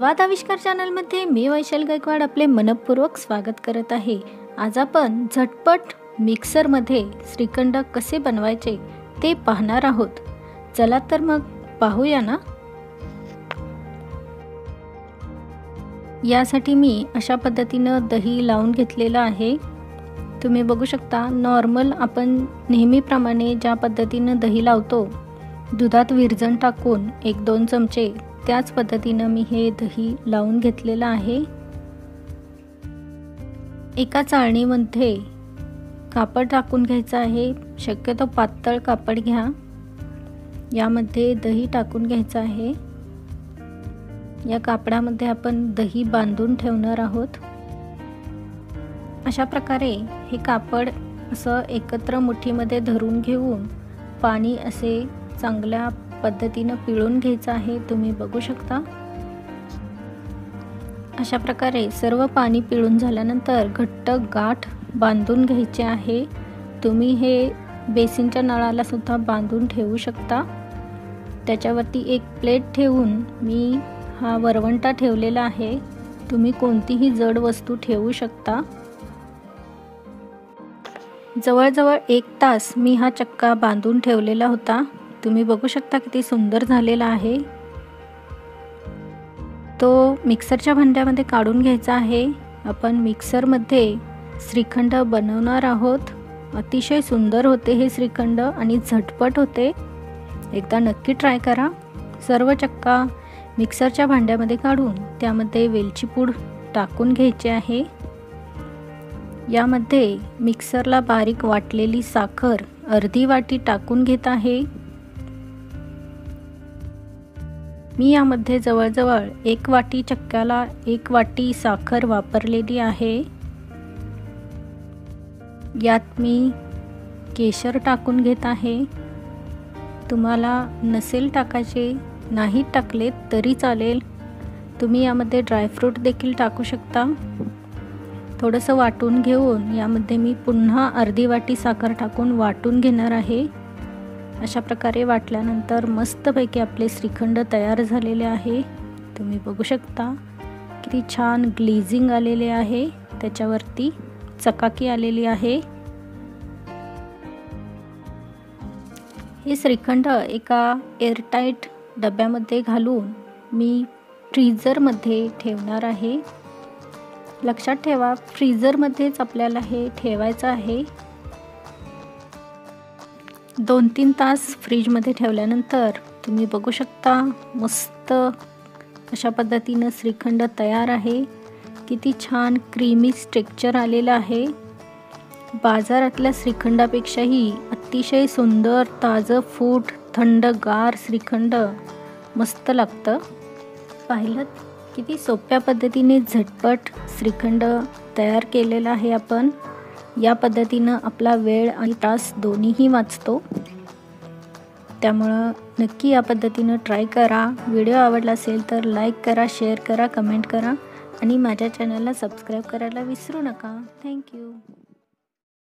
स्वाद आविष्कार चॅनलमध्ये मी वैशाल गायकवाड आपले मनपूर्वक स्वागत करत आहे. आज आपण झटपट मिक्सरमध्ये श्रीखंड कसे बनवायचे ते पाहणार आहोत. चला तर मग पाहूया ना? यासाठी मी अशा पद्धतीनं दही लावून घेतलेलं आहे. तुम्ही बघू शकता नॉर्मल आपण नेहमीप्रमाणे ज्या पद्धतीनं दही लावतो दुधात विरजण टाकून एक दोन चमचे त्याच पद्धतीनं मी हे दही लावून घेतलेलं आहे. एका चाळणीमध्ये कापड टाकून घ्यायचं आहे. शक्यतो पातळ कापड घ्या. यामध्ये दही टाकून घ्यायचं आहे. या कापडामध्ये आपण दही बांधून ठेवणार आहोत. अशा प्रकारे हे कापड असं एकत्र मुठीमध्ये धरून घेऊन पाणी असे चांगल्या पद्धतीनं पिळून घ्यायचं आहे तुम्ही बघू शकता. अशा प्रकारे सर्व पाणी पिळून झाल्यानंतर घट्ट गाठ बांधून घ्यायचे आहे. तुम्ही हे बेसिनच्या नळाला सुद्धा बांधून ठेवू शकता. त्याच्यावरती एक प्लेट ठेवून मी हा वरवंटा ठेवलेला आहे. तुम्ही कोणतीही जड वस्तू ठेवू शकता. जवळजवळ एक तास मी हा चक्का बांधून ठेवलेला होता. तुम्ही बघू शकता किती सुंदर झालेला आहे. तो मिक्सरच्या भांड्यामध्ये काढून घ्यायचा आहे. आपण मिक्सरमध्ये श्रीखंड बनवणार आहोत. अतिशय सुंदर होते हे श्रीखंड आणि झटपट होते. एकदा नक्की ट्राय करा. सर्व चक्का मिक्सरच्या भांड्यामध्ये काढून त्यामध्ये वेलची पूड टाकून घ्यायची आहे. यामध्ये मिक्सरला बारीक वाटलेली साखर अर्धी वाटी टाकून घेत आहे. मी यामध्ये जवळजवळ एक वाटी चक्क्याला एक वाटी साखर वापरलेली आहे. यात मी केशर टाकून घेत आहे. तुम्हाला नसेल टाकायचे नाही टाकले तरी चालेल. तुम्ही यामध्ये ड्रायफ्रूट देखील टाकू शकता. थोडंसं वाटून घेऊन यामध्ये मी पुन्हा अर्धी वाटी साखर टाकून वाटून घेणार आहे. अशा प्रकारे वाटल्यानंतर मस्तपैकी आपले श्रीखंड तयार झालेले आहे. तुम्ही बघू शकता किती छान ग्लेझिंग आलेले आहे. त्याच्यावरती चकाकी आलेली आहे. हे श्रीखंड एका एअरटाईट डब्यामध्ये घालून मी फ्रीझरमध्ये ठेवणार आहे. लक्षात ठेवा फ्रीझरमध्येच आपल्याला हे ठेवायचं आहे. दोन तीन तास फ्रीजमध्ये ठेवल्यानंतर तुम्ही बघू शकता मस्त अशा पद्धतीनं श्रीखंड तयार आहे. किती छान क्रीमी स्ट्रेक्चर आलेलं आहे. बाजारातल्या श्रीखंडापेक्षाही अतिशय सुंदर ताजं फूट थंडगार श्रीखंड मस्त लागतं. पाहिलं किती सोप्या पद्धतीने झटपट श्रीखंड तयार केलेला आहे आपण. या पद्धतीनं आपला वेळ आणि तास दोन्हीही वाचतो. त्यामुळं नक्की या पद्धतीनं ट्राय करा. व्हिडिओ आवडला असेल तर लाईक करा शेअर करा कमेंट करा आणि माझ्या चॅनलला सबस्क्राईब करायला विसरू नका. थँक्यू